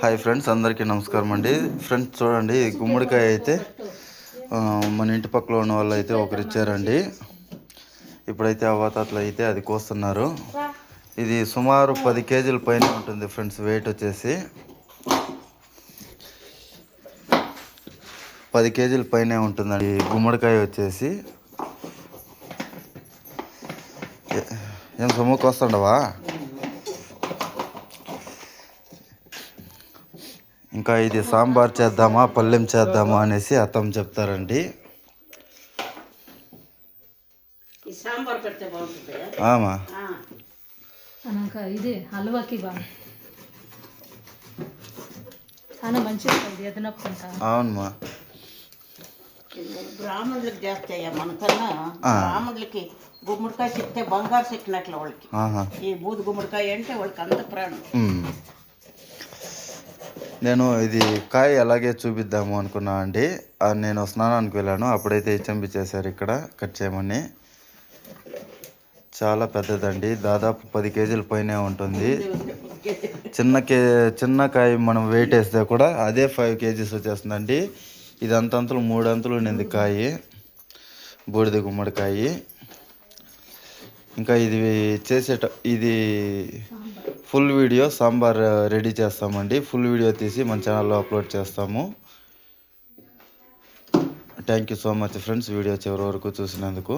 Hi friends అందరికీ నమస్కారం అండి. ఫ్రెండ్స్ చూడండి గుమ్మడికాయ అయితే మన ఇంటి పక్కలో ఉన్న వాళ్ళు అయితే ఒకరు ఇచ్చారండి. ఇప్పుడైతే అవ్వాతాతలు అయితే అది కోస్తున్నారు. ఇది సుమారు పది కేజీల పైన ఉంటుంది ఫ్రెండ్స్ వెయిట్ వచ్చేసి. పది కేజీల పైనే ఉంటుందండి గుమ్మడికాయ వచ్చేసి. ఏ- సొమ్ముకు వస్తుండవా? ఇంకా ఇది సాంబార్ చేద్దామా పల్లెం చేద్దామా అనేసి అత్తమ్మ చెప్తారండి. ఆమా. ఇది హల్వాకి బాగా చాలా మంచిది అవునమ్మా బ్రాహ్మణులకు చేస్తాయా? మనకన్నా. బ్రాహ్మణులకి గుమ్మడికాయ చెప్తే బంగారు చెక్కినట్లు వాళ్ళకి. ఈ బూది గుమ్మడికాయ అంటే వాళ్ళకి అంత ప్రాణం. నేను ఇది కాయ అలాగే చూపిద్దాము అనుకున్నా అండి. నేను స్నానానికి వెళ్ళాను. అప్పుడైతే హెచ్ఎంబి చేశారు ఇక్కడ కట్ చేయమని. చాలా పెద్దదండి. దాదాపు పది కేజీల పైనే ఉంటుంది. చిన్న కే చిన్న కాయ మనం వెయిట్ వేస్తే కూడా అదే ఫైవ్ కేజీస్ వచ్చేస్తుందండి. ఇది అంతంతలు మూడు అంతులు ఉండింది బూడిద గుమ్మడికాయి ఇంకా ఇది చేసేట ఇది ఫుల్ వీడియో సాంబార్ రెడీ చేస్తామండి. ఫుల్ వీడియో తీసి మన ఛానల్లో అప్లోడ్ చేస్తాము. Thank you so much friends video చివరి వరకు చూసినందుకు.